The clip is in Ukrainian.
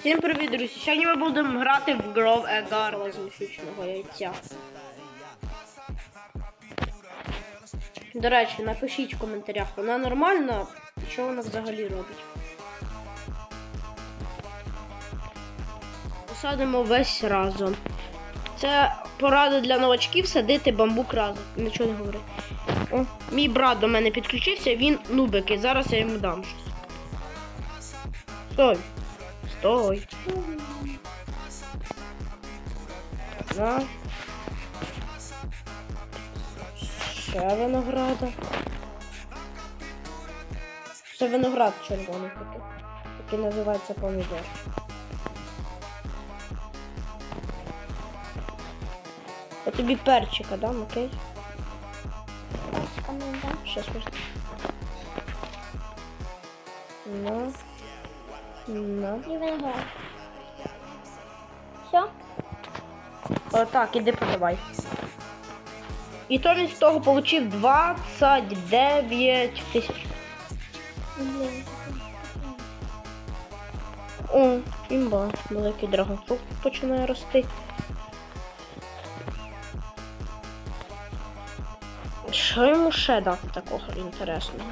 Всім привіт, друзі! Сьогодні ми будемо грати в Grove a Garden з яйця. До речі, напишіть в коментарях, вона нормальна, що вона взагалі робить. Посадимо весь разом. Це порада для новачків садити бамбук разом. Нічого не говори. О, мій брат до мене підключився, він нубик, і зараз я йому дам щось. Стой. Стой. На. Ще винограда. Ще виноград червоний такий. Який називається помідор. Я тобі перчика дам, окей? Щас просто. На. На. І виноград. Все? О, так, іди подавай. І то він з того отримав 29 тисяч. О, імба, великий драгонфрукт починає рости. Що йому ще дати такого інтересного?